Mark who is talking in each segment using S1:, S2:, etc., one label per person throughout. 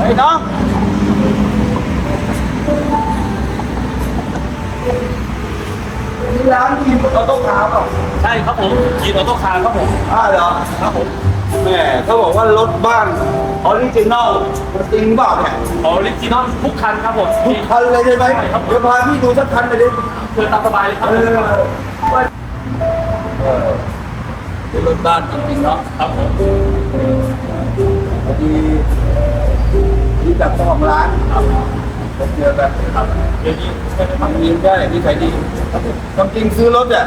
S1: ไอ้น้องนี่ร้านกินเราต้องถามเปล่า
S2: ใช่ครับผมยีนออโต้คาร์ครับผม
S1: อ้าวเหรอ
S2: ครับผม
S1: แม่เขาบอกว่ารถบ้านออริจินอลจริงเปล่าเนี่ย
S2: ออริจินอลทุกคันครับผม
S1: ทุกคันเลยใช่ไหม
S2: ใช่ครับ
S1: เดี๋ยวพาพี่ดูสักคันไปดิ
S2: เชิญตามสบายเลยครับ
S1: เออว่าเออเป็นรถบ้านจริงๆเนาะ
S2: ครับผม
S1: พอดี ที่จากเจ้าของร้านผมเจอแบบ
S2: ครับเดี๋ยวนี้ใช่ไหมครับ
S1: ทำยิงได้นิสัยดีความจริงซื้อรถอะ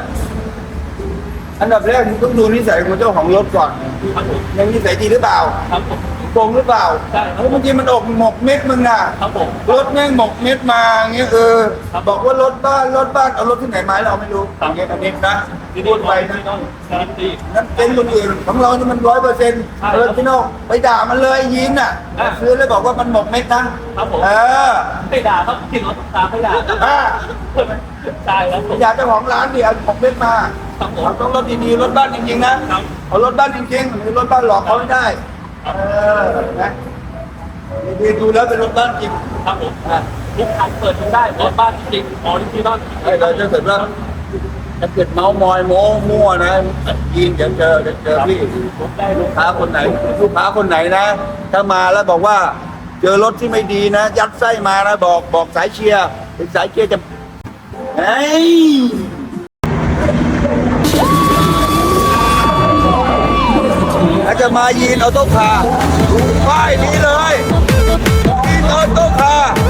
S1: อันดับแรกมึงต้องดูนิสัยของเจ้าของรถก่อน
S2: ครับผม
S1: ยังนิสัยดีหรือเปล่า
S2: ครับผม
S1: โกงหรือเปล่า
S2: ใช่ครับ
S1: เพราะบางทีมันออกหมกเม็ดมึงน่ะ
S2: ครับผม
S1: รถแม่งหมกเม็ดมาอย่างเงี้ยเออ
S2: ครับ
S1: บอกว่ารถบ้านรถบ้านเอารถที่ไหนมาเราไม่รู้
S2: ครับ
S1: อย่างเงี้ยอันนี้นะ
S2: ที่
S1: พู
S2: นี่
S1: ด
S2: ไป
S1: ไป
S2: ที่
S1: นะ
S2: นั่นการันตี
S1: นั่นเป็นคนอื่นของเรานี่มันร้อยเปอร์เซ็นต์
S2: ใช่ครับ
S1: เออพี่น้องไปด่ามันเลยยินอะ
S2: อ่า
S1: ซื้อแล้วบอกว่ามันหมกเม็ดนะครับ
S2: ผม
S1: เออ
S2: ไม่ด่าครับยีนออโต้คาร์ไม่ด่าครับ
S1: อ่า
S2: ใช่ครับผม
S1: อยากเจ้าของร้านดิเอาหมกเม็ดมา
S2: ครับผม
S1: เราต้องรถดีๆรถบ้านจริงๆนะครับเอารถบ้านจริงๆหรือรถบ้านหลอกเขาไม่ได้
S2: ครับ
S1: เออนะดีๆดูแล้วเป็นรถบ้านจริง
S2: ครับผม
S1: อะ
S2: ทุกคันเปิดดูได้รถบ้านจริงออริจินอล
S1: ไอ้เราจะเกิดว่าถ้าเกิดเมามอยโม้มั่วนะยินเดี๋ยวเจอเดี๋ยวเจอพี่
S2: ผมได้ลู
S1: ลู
S2: ก
S1: กค้าคนไหนลูกค้าคนไหนนะ ถ้ามาแล้วบอกว่า เจอรถที่ไม่ดีนะ ยัดไส้มานะบอกบอกสายเชียร์เป็นสายเชียร์จะเฮ้ย มายีนออโต้คาร์ป้ายนี้เลยยีนออโต้คาร์